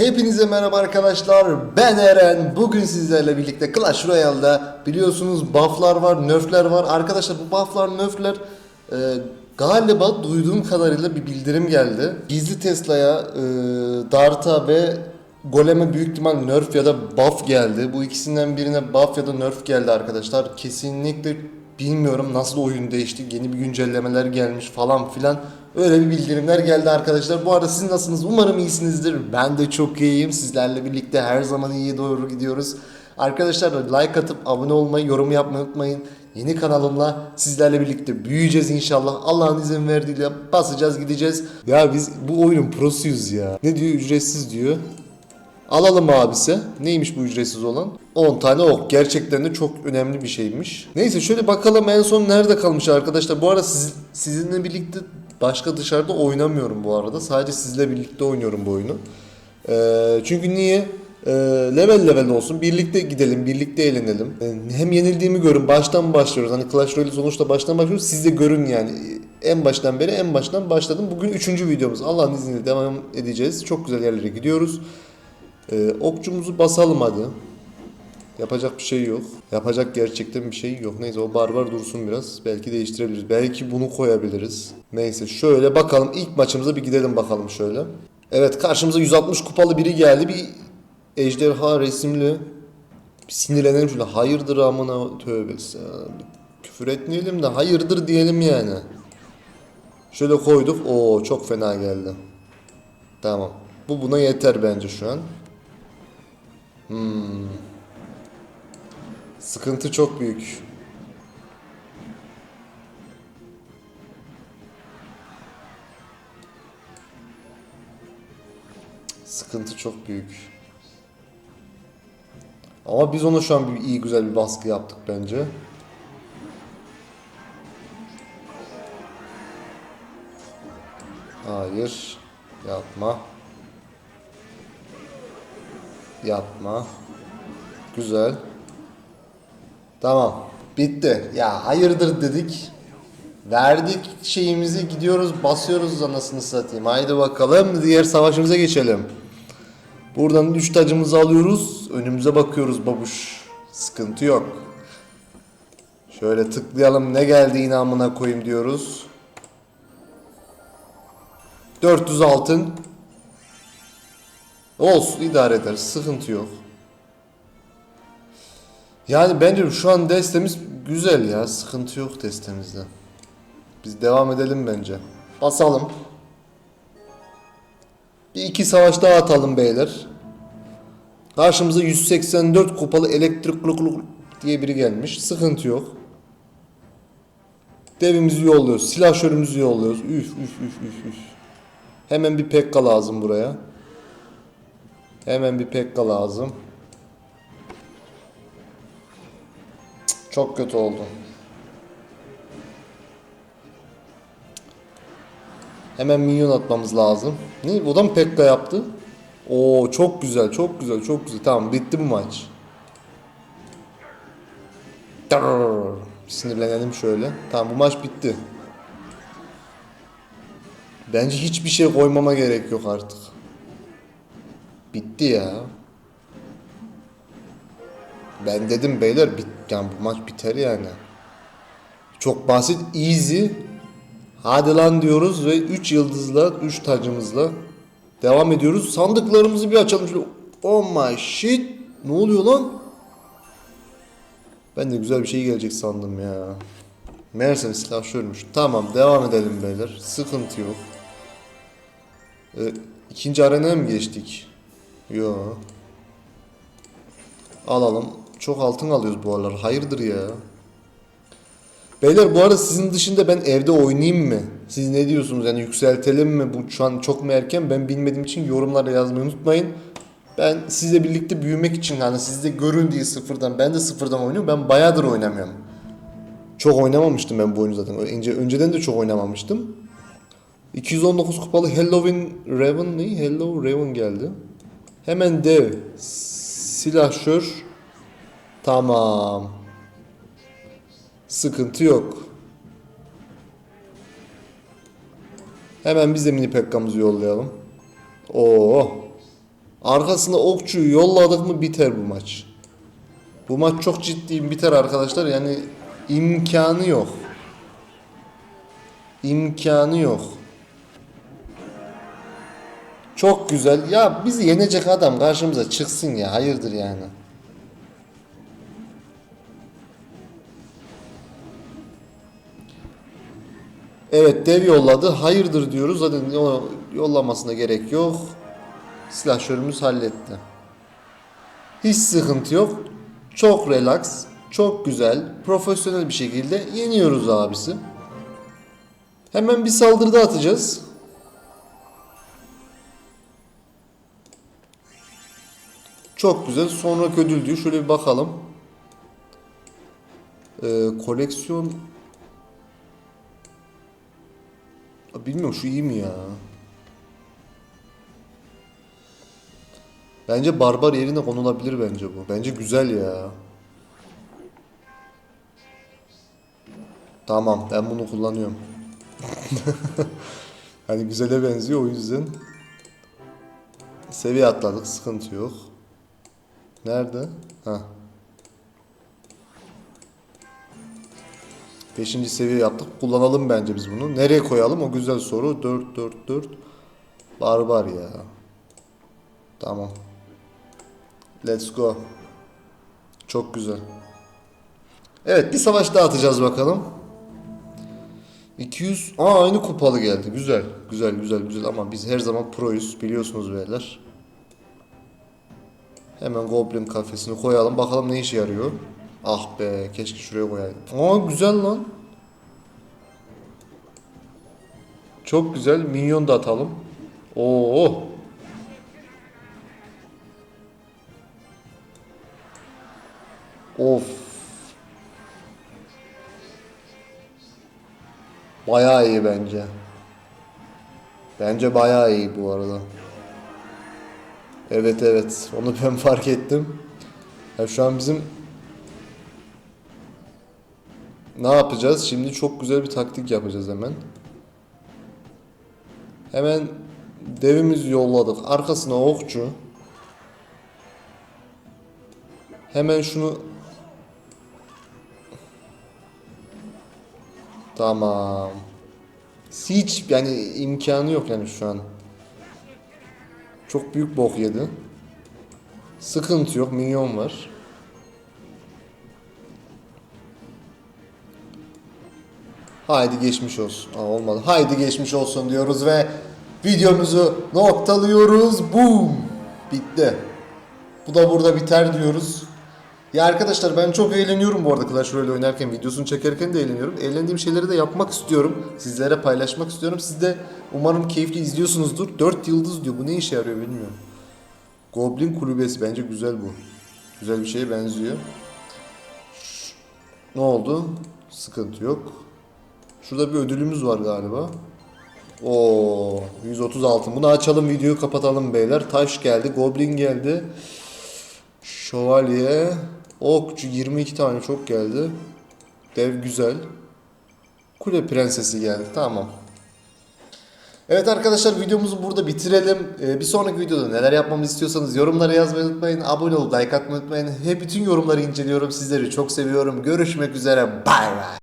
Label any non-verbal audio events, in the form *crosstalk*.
Hepinize merhaba arkadaşlar. Ben Eren. Bugün sizlerle birlikte Clash Royale'da biliyorsunuz bufflar var, nerfler var. Arkadaşlar bu bufflar, nerfler e, galiba duyduğum kadarıyla bir bildirim geldi. Gizli Tesla'ya, e, Dart'a ve Golem'e büyük ihtimal nerf ya da buff geldi. Bu ikisinden birine buff ya da nerf geldi arkadaşlar. Kesinlikle bilmiyorum nasıl oyun değişti. Yeni bir güncellemeler gelmiş falan filan. Öyle bir bildirimler geldi arkadaşlar. Bu arada siz nasılsınız? Umarım iyisinizdir. Ben de çok iyiyim. Sizlerle birlikte her zaman iyiye doğru gidiyoruz. Arkadaşlar like atıp abone olmayı, yorum yapmayı unutmayın. Yeni kanalımla sizlerle birlikte büyüyeceğiz inşallah. Allah'ın izin verdiğiyle basacağız gideceğiz. Ya biz bu oyunun prosuyuz ya. Ne diyor? Ücretsiz diyor. Alalım abisi. Neymiş bu ücretsiz olan? 10 tane ok. Gerçekten de çok önemli bir şeymiş. Neyse şöyle bakalım en son nerede kalmış arkadaşlar. Bu arada siz, sizinle birlikte başka dışarıda oynamıyorum bu arada. Sadece sizle birlikte oynuyorum bu oyunu. Ee, çünkü niye? Ee, level level olsun. Birlikte gidelim, birlikte eğlenelim. Ee, hem yenildiğimi görün. Baştan başlıyoruz. Hani Clash Royale sonuçta baştan başlıyoruz. Siz de görün yani. En baştan beri en baştan başladım. Bugün üçüncü videomuz. Allah'ın izniyle devam edeceğiz. Çok güzel yerlere gidiyoruz. Ee, okçumuzu basalım hadi. Yapacak bir şey yok. Yapacak gerçekten bir şey yok. Neyse o barbar dursun biraz. Belki değiştirebiliriz. Belki bunu koyabiliriz. Neyse şöyle bakalım. İlk maçımıza bir gidelim bakalım şöyle. Evet karşımıza 160 kupalı biri geldi. Bir ejderha resimli. Bir sinirlenelim şöyle. Hayırdır amına tövbesi. küfür etmeyelim de hayırdır diyelim yani. Şöyle koyduk. Oo çok fena geldi. Tamam. Bu buna yeter bence şu an. Hmm. Sıkıntı çok büyük. Sıkıntı çok büyük. Ama biz ona şu an bir iyi güzel bir baskı yaptık bence. Hayır. Yapma. Yapma. Güzel. Tamam. Bitti. Ya hayırdır dedik. Verdik şeyimizi gidiyoruz basıyoruz anasını satayım. Haydi bakalım diğer savaşımıza geçelim. Buradan üç tacımızı alıyoruz. Önümüze bakıyoruz babuş. Sıkıntı yok. Şöyle tıklayalım ne geldi inamına koyayım diyoruz. 400 altın. Olsun idare eder. Sıkıntı yok. Yani bence şu an destemiz güzel ya. Sıkıntı yok destemizde. Biz devam edelim bence. Basalım. Bir iki savaş daha atalım beyler. Karşımıza 184 kupalı elektrik luk luk diye biri gelmiş. Sıkıntı yok. Devimizi yolluyoruz. Silahşörümüzü yolluyoruz. Üf üf üf üf üf. Hemen bir pekka lazım buraya. Hemen bir pekka lazım. Çok kötü oldu. Hemen minyon atmamız lazım. Ne? O da mı pekka yaptı? Oo çok güzel, çok güzel, çok güzel. Tamam bitti bu maç. Tırrrr. Sinirlenelim şöyle. Tamam bu maç bitti. Bence hiçbir şey koymama gerek yok artık. Bitti ya. Ben dedim beyler bit yani bu maç biter yani. Çok basit, easy. Hadi lan diyoruz ve 3 yıldızla, 3 tacımızla devam ediyoruz. Sandıklarımızı bir açalım şöyle. Oh my shit. Ne oluyor lan? Ben de güzel bir şey gelecek sandım ya. Meğersem silahşörmüş. Tamam devam edelim beyler. Sıkıntı yok. Ee, ikinci arenaya mı geçtik? Yo. Alalım. Çok altın alıyoruz bu aralar. Hayırdır ya? Beyler bu arada sizin dışında ben evde oynayayım mı? Siz ne diyorsunuz? Yani yükseltelim mi? Bu şu an çok mu erken? Ben bilmediğim için yorumlara yazmayı unutmayın. Ben sizle birlikte büyümek için hani siz de görün diye sıfırdan ben de sıfırdan oynuyorum. Ben bayağıdır oynamıyorum. Çok oynamamıştım ben bu oyunu zaten. Önce, önceden de çok oynamamıştım. 219 kupalı Halloween Raven ne? Hello Raven geldi. Hemen dev. Silahşör. Tamam. Sıkıntı yok. Hemen biz de mini pekkamızı yollayalım. Oo. Arkasında okçuyu yolladık mı biter bu maç. Bu maç çok ciddiyim biter arkadaşlar. Yani imkanı yok. İmkanı yok. Çok güzel. Ya bizi yenecek adam karşımıza çıksın ya. Hayırdır yani. Evet dev yolladı. Hayırdır diyoruz. Zaten yollamasına gerek yok. Silahşörümüz halletti. Hiç sıkıntı yok. Çok relax. Çok güzel. Profesyonel bir şekilde yeniyoruz abisi. Hemen bir saldırıda atacağız. Çok güzel. Sonra ödül diyor. Şöyle bir bakalım. Ee, koleksiyon Bilmiyorum şu iyi mi ya? Bence barbar yerine konulabilir bence bu. Bence güzel ya. Tamam ben bunu kullanıyorum. *laughs* hani güzele benziyor o yüzden. Seviye atladık sıkıntı yok. Nerede? Ha. Beşinci seviye yaptık. Kullanalım bence biz bunu. Nereye koyalım? O güzel soru. 4 4 4. Barbar ya. Tamam. Let's go. Çok güzel. Evet bir savaş daha atacağız bakalım. 200. Aa aynı kupalı geldi. Güzel. Güzel güzel güzel ama biz her zaman proyuz biliyorsunuz beyler. Hemen Goblin kafesini koyalım. Bakalım ne işe yarıyor. Ah be keşke şuraya koyaydım. Aa güzel lan. Çok güzel. Minyon da atalım. Oo. Of. Bayağı iyi bence. Bence bayağı iyi bu arada. Evet evet. Onu ben *laughs* fark ettim. Ya şu an bizim ne yapacağız? Şimdi çok güzel bir taktik yapacağız hemen. Hemen devimizi yolladık. Arkasına okçu. Hemen şunu Tamam. Hiç yani imkanı yok yani şu an. Çok büyük bok yedi. Sıkıntı yok. Minyon var. Haydi geçmiş olsun. Aa, olmadı. Haydi geçmiş olsun diyoruz ve videomuzu noktalıyoruz. Boom. Bitti. Bu da burada biter diyoruz. Ya arkadaşlar ben çok eğleniyorum bu arada Clash Royale oynarken, videosunu çekerken de eğleniyorum. Eğlendiğim şeyleri de yapmak istiyorum. Sizlere paylaşmak istiyorum. Siz de umarım keyifli izliyorsunuzdur. 4 yıldız diyor. Bu ne işe yarıyor bilmiyorum. Goblin kulübesi bence güzel bu. Güzel bir şeye benziyor. Ne oldu? Sıkıntı yok. Şurada bir ödülümüz var galiba. Oo 136. Bunu açalım videoyu kapatalım beyler. Taş geldi, goblin geldi. Şövalye, okçu 22 tane çok geldi. Dev güzel. Kule prensesi geldi. Tamam. Evet arkadaşlar videomuzu burada bitirelim. Ee, bir sonraki videoda neler yapmamızı istiyorsanız yorumlara yazmayı unutmayın. Abone olup like atmayı unutmayın. Hep bütün yorumları inceliyorum. Sizleri çok seviyorum. Görüşmek üzere. Bay bay.